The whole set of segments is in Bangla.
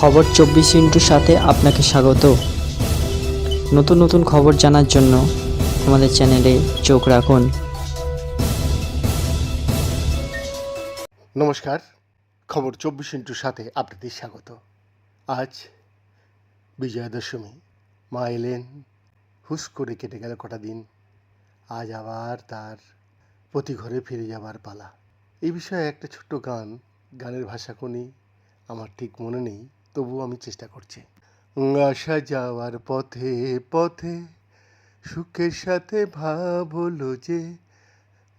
খবর চব্বিশ ইন্টুর সাথে আপনাকে স্বাগত। নতুন নতুন খবর জানার জন্য আমাদের চ্যানেলে চোখ রাখুন। নমস্কার, খবর চব্বিশ ইন্টুর সাথে আপনাদের স্বাগত। আজ বিজয়া দশমী মা এলেন, হুস করে কেটে গেল কটা দিন। আজ আবার তার প্রতি ঘরে ফিরে যাবার পালা। এই বিষয়ে একটা ছোট্ট গান, গানের ভাষা কোনি আমার ঠিক মনে নেই। তবুও আমি চেষ্টা করছি। আসা যাওয়ার পথে পথে, সুখের সাথে ভাব হলো যে,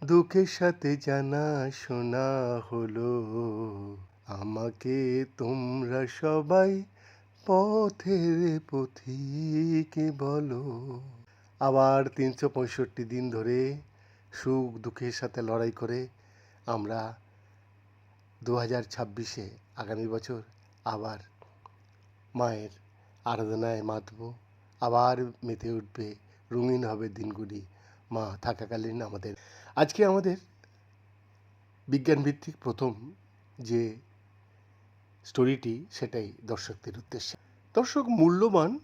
দুঃখের সাথে জানা শোনা হলো। আমাকে তোমরা সবাই পথের পথিকে বলো। আবার তিনশো পঁয়ষট্টি দিন ধরে সুখ দুঃখের সাথে লড়াই করে আমরা দু হাজার ছাব্বিশে আগামী বছর আবার মায়ের আরাধনায় মাতব। আবার মেতে উঠবে রঙিন হবে দিনগুলি। মা থাকাকালীন আমাদের। আজকে আমাদের বিজ্ঞানভিত্তিক প্রথম যে স্টোরিটি, সেটাই দর্শকদের উদ্দেশ্যে। দর্শক, মূল্যবান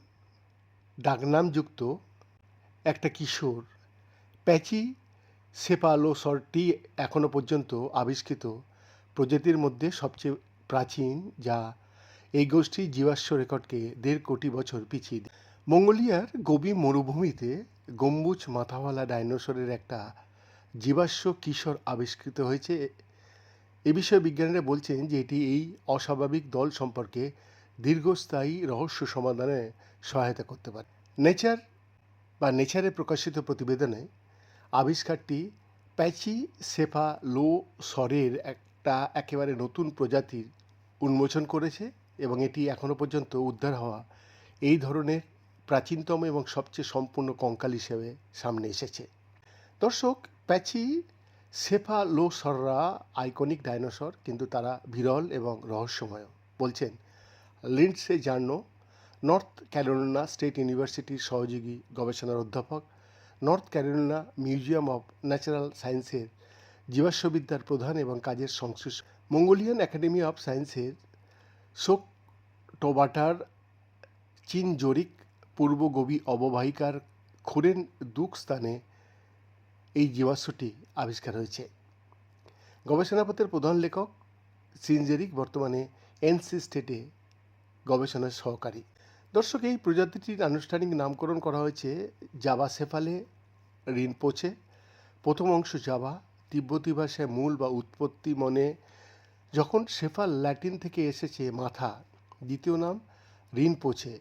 ডাকনামযুক্ত একটা কিশোর প্যাচি সেপালোসরটি এখনও পর্যন্ত আবিষ্কৃত প্রজাতির মধ্যে সবচেয়ে প্রাচীন, যা এই গোষ্ঠীর জীবাশ্ম রেকর্ডকে দেড় কোটি বছর পিছিয়ে। মঙ্গোলিয়ার গবি মরুভূমিতে গম্বুজ মাথাওয়ালা ডাইনোসরের একটা জীবাশ্ম কিশোর আবিষ্কৃত হয়েছে। এ বিষয়ে বিজ্ঞানীরা বলছেন যে এটি এই অস্বাভাবিক দল সম্পর্কে দীর্ঘস্থায়ী রহস্য সমাধানে সহায়তা করতে পারে। নেচার বা নেচারে প্রকাশিত প্রতিবেদনে আবিষ্কারটি প্যাচি সেফা লো স্বরের একটা একেবারে নতুন প্রজাতির উন্মোচন করেছে। এবং এটি এখনও পর্যন্ত উদ্ধার হওয়া এই ধরনের প্রাচীনতম এবং সবচেয়ে সম্পূর্ণ কঙ্কাল হিসেবে সামনে এসেছে। দর্শক, প্যাচি সেফালোসররা আইকনিক ডাইনোসর কিন্তু তারা বিরল এবং রহস্যময়। বলছেন, Lindsay Zanno, North Carolina State ইউনিভার্সিটির সহযোগী গবেষণার অধ্যাপক, North Carolina museum of natural সায়েন্সের জীবাশ্মবিদ্যার প্রধান এবং কাজের সংশ্লিষ্ট, মঙ্গোলিয়ান একাডেমি অফ সায়েন্সের শোক টোবাটার জরিক পূর্ব গভী অববাহিকার খুরেন দুক স্থানে এই জীবাশ্মটি আবিষ্কার হয়েছে। গবেষণাপত্রের প্রধান লেখক সিনজেরিক বর্তমানে এনসি স্টেটে গবেষণার সহকারী। দর্শক, এই প্রজাতিটির আনুষ্ঠানিক নামকরণ করা হয়েছে জাবা সেফালে রিনপোচে। প্রথম অংশ জাবা, তিব্বতী ভাষায় মূল বা উৎপত্তি মনে। যখন সেফাল ল্যাটিন থেকে এসেছে মাথা দ্বিতীয় নাম রিনপোচে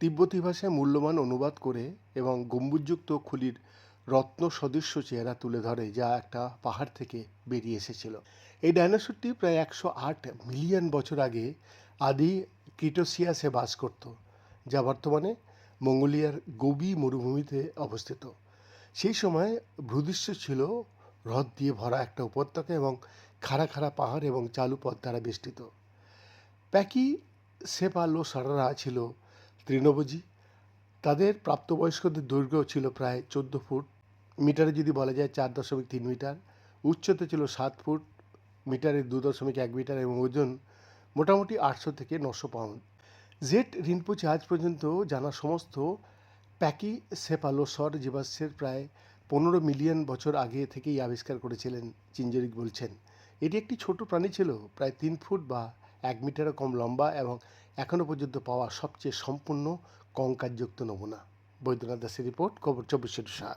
তিব্বতী ভাষায় মূল্যবান অনুবাদ করে এবং গম্বুজযুক্ত খুলির রত্ন সদৃশ্য চেহারা তুলে ধরে, যা একটা পাহাড় থেকে বেরিয়ে এসেছিল। এই ডাইনোসরটি প্রায় একশো আট মিলিয়ন বছর আগে আদি ক্রিটোসিয়াসে বাস করত, যা বর্তমানে মঙ্গোলিয়ার গবি মরুভূমিতে অবস্থিত। সেই সময় ভূদৃশ্য ছিল হ্রদ দিয়ে ভরা একটা উপত্যকা এবং খাড়া খাড়া পাহাড় এবং চালু পথ দ্বারা বেষ্টিত। প্যাকি সেপালো সারারা ছিল তৃণভোজী। তাদের প্রাপ্তবয়স্কদের দৈর্ঘ্য ছিল প্রায় চোদ্দ ফুট। মিটারে যদি বলা যায় চার দশমিক তিন মিটার। উচ্চতা ছিল সাত ফুট। মিটারে দু দশমিক এক মিটার এবং ওজন মোটামুটি আটশো থেকে নশো পাউন্ড। জেট রিনপোচে আজ পর্যন্ত জানা সমস্ত প্যাকি সেপালোসর জীবাশ্মের প্রায় পনেরো মিলিয়ন বছর আগে থেকেই আবিষ্কার করেছিলেন চিঞ্জরিক বলছেন। এটি একটি ছোট প্রাণী ছিল, প্রায় তিন ফুট বা এক মিটারও কম লম্বা এবং এখনও পর্যন্ত পাওয়া সবচেয়ে সম্পূর্ণ কঙ্কালযুক্ত নমুনা। বৈদ্যনাথ দাসের রিপোর্ট, খবর চব্বিশ সাত।